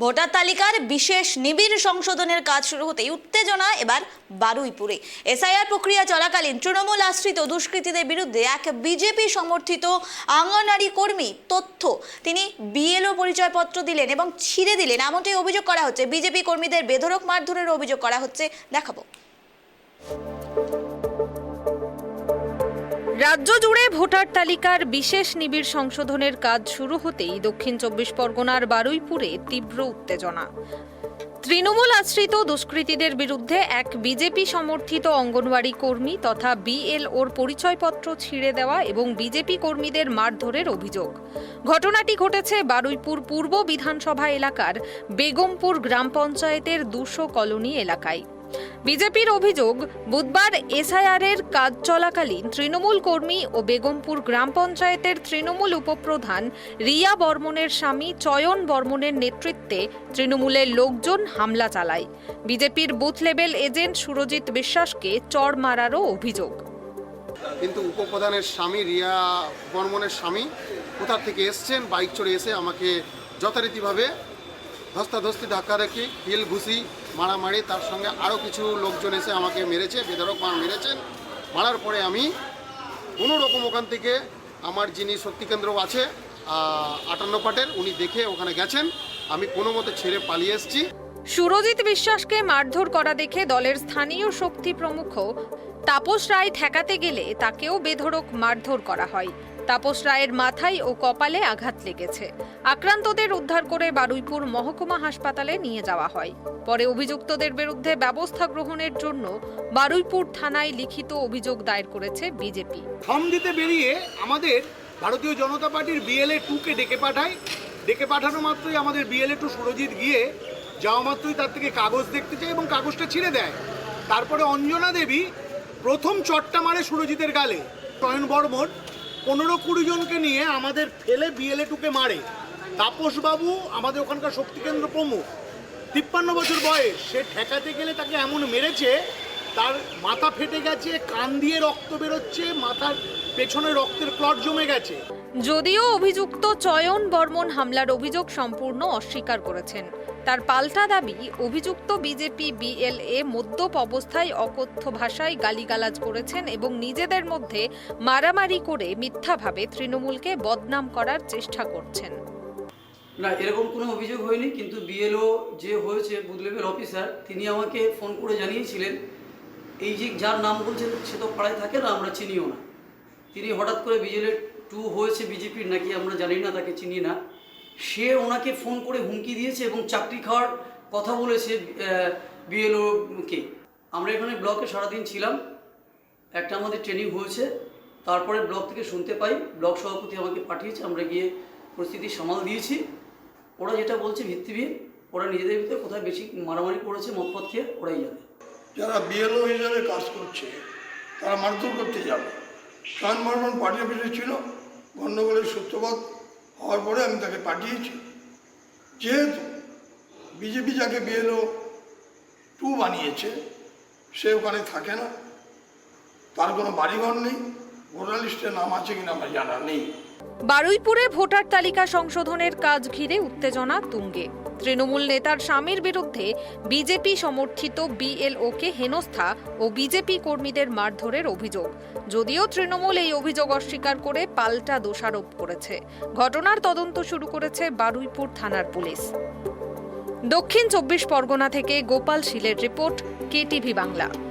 Voter তালিকার বিশেষ নিবিড় সংশোধনের কাজ শুরু হতেই উত্তেজনা এবার বারুইপুরে। এসআইআর প্রক্রিয়া চলাকালীন তৃণমূল আশ্রিত দুষ্কৃতীদের বিরুদ্ধে এক বিজেপি সমর্থিত আঙ্গনওয়াড়ি কর্মী তথ্য। তিনি বিএলও পরিচয়পত্র দিলেন এবং ছিঁড়ে দিলেন। এমনটাই অভিযোগ করা হচ্ছে। বিজেপি কর্মীদের বেধরক মারধরের অভিযোগ করা হচ্ছে। দেখাবো। রাজ্য জুড়ে ভোটার তালিকার বিশেষ নিবিড় সংশোধনের কাজ শুরু হতেই দক্ষিণ চব্বিশ পরগনার বারুইপুরে তীব্র উত্তেজনা। তৃণমূল আশ্রিত দুষ্কৃতীদের বিরুদ্ধে এক বিজেপি সমর্থিত অঙ্গনওয়াড়ি কর্মী তথা বিএলওর পরিচয়পত্র ছিঁড়ে দেওয়া এবং বিজেপি কর্মীদের মারধরের অভিযোগ। ঘটনাটি ঘটেছে বারুইপুর পূর্ব বিধানসভা এলাকার বেগমপুর গ্রাম পঞ্চায়েতের দুশো কলোনি এলাকায়। বিজেপির অভিযোগ, বুধবার এসআইআরের কাজ চলাকালীন তৃণমূল কর্মী ও বেগমপুর গ্রাম পঞ্চায়েতের তৃণমূল উপপ্রধান রিয়া বর্মনের স্বামী চয়ন বর্মনের নেতৃত্বে তৃণমূলের লোকজন হামলা চালায়। বিজেপির বুথ লেভেল এজেন্ট সুরজিৎ বিশ্বাসকে চড় মারারও অভিযোগ। কিন্তু উপপ্রধানের স্বামী, রিয়া বর্মনের স্বামী কোথা থেকে এসছেন? বাইক চড়ে এসে আমাকে যথারীতিভাবে ধস্তাধস্তি ধাক্কা রেখে হিল ঘুষি মারামারি, তার সঙ্গে আরও কিছু লোকজন এসে আমাকে মেরেছে বেধরক মার মেরেছেন। মারার পরে আমি কোনো রকম ওখান থেকে আমার যিনি শক্তিকেন্দ্র আছে আটান্ন পাটের, উনি দেখে ওখানে গেছেন। আমি কোনো মতে ছেড়ে পালিয়ে এসেছি। সুরজিৎ বিশ্বাসকে মারধর করা দেখে দলের স্থানীয় শক্তি প্রমুখ তাপস রায় ঠেকাতে গেলে তাকেও বেধড়ক মারধর করা হয়। তাপস রায়ের মাথায় ও কপালে আঘাত লেগেছে। আক্রান্তদের উদ্ধার করে বারুইপুর মহকুমা হাসপাতালে নিয়ে যাওয়া হয়। পরে অভিযুক্তদের বিরুদ্ধে ব্যবস্থা গ্রহণের জন্য বারুইপুর থানায় লিখিত অভিযোগ দায়ের করেছে বিজেপি। ফর্ম দিতে বেরিয়ে আমাদের ভারতীয় জনতা পার্টির বিএলএ টুকে ডেকে পাঠায়। ডেকে পাঠানো মাত্রই আমাদের বিএলএ টু সুরজিৎ গিয়ে যাওয়া মাত্রই তার থেকে কাগজ দেখতে চায় এবং কাগজটা ছিঁড়ে দেয়। তারপরে অঞ্জনা দেবী প্রথম চটটা মারে সুরজিতের গালে। চয়ন বর্মন পনেরো কুড়ি জনকে নিয়ে আমাদের ফেলে বিএলএ টুকে মারে। তাপসবাবু আমাদের ওখানকার শক্তিকেন্দ্র প্রমুখ। তিপ্পান্ন বছর বয়স, সে ঠেকাতে গেলে তাকে এমন মেরেছে তার মাথা ফেটে গেছে কান দিয়ে রক্ত বেরোচ্ছে মাথার পেছনে রক্তের ক্লট জমে গেছে। যদিও অভিযুক্ত চয়ন বর্মন হামলার অভিযোগ সম্পূর্ণ অস্বীকার করেছেন। তার পাল্টা দাবি অভিযুক্ত বিজেপি বিএলএ মদ্যপ অবস্থায় অকথ্য ভাষায় গালিগালাজ করেছেন এবং নিজেদের মধ্যে মারামারি করে মিথ্যাভাবে তৃণমূলকে বদনাম করার চেষ্টা করছেন। না এরকম কোনো অভিযোগ হয়নি কিন্তু বিএলও যে হয়েছে বুথ লেভেল অফিসার তিনি আমাকে ফোন করে জানিয়েছিলেন এই যে যার নাম বলছেন সে তো পাড়ায় থাকে না, আমরা চিনিও না। তিনি হঠাৎ করে বিজেলের টু হয়েছে বিজেপির, নাকি আমরা জানি না, তাকে চিনি না। সে ওনাকে ফোন করে হুমকি দিয়েছে এবং চাকরি খাওয়ার কথা বলেছে বিএলওকে আমরা এখানে ব্লকে সারাদিন ছিলাম। একটা আমাদের ট্রেনিং হয়েছে। তারপরে ব্লক থেকে শুনতে পাই, ব্লক সভাপতি আমাকে পাঠিয়েছে, আমরা গিয়ে পরিস্থিতি সামাল দিয়েছি। ওরা যেটা বলছে ভিত্তিবিহীন ওরা নিজেদের ভিতরে কোথায় বেশি মারামারি করেছে মদপথ খেয়ে ওরাই জানে। যারা বিএলও হিসাবে কাজ করছে, তারা মারধর করতে যাবে। প্রাণ বর্মন পার্টি অফিসে ছিল, গণ্ডগোলের সূত্রপাত হওয়ার পরে আমি তাকে পাঠিয়েছি। যেহেতু বিজেপি যাকে বিএলও টু বানিয়েছে, সে ওখানে থাকে না, তার কোনো বাড়িঘর নেই, ভোটার লিস্টে নাম আছে কিনা আমার জানা নেই। বারুইপুরে ভোটার তালিকা সংশোধনের কাজ ঘিরে উত্তেজনা তুঙ্গে। তৃণমূল নেতার স্বামীর বিরুদ্ধে বিজেপি সমর্থিত বিএলওকে হেনস্থা ও বিজেপি কর্মীদের মারধরের অভিযোগ। যদিও তৃণমূল এই অভিযোগ অস্বীকার করে পাল্টা দোষারোপ করেছে। ঘটনার তদন্ত শুরু করেছে বারুইপুর থানার পুলিশ। দক্ষিণ চব্বিশ পরগনা থেকে গোপাল শীলের রিপোর্ট, কেটিভি বাংলা।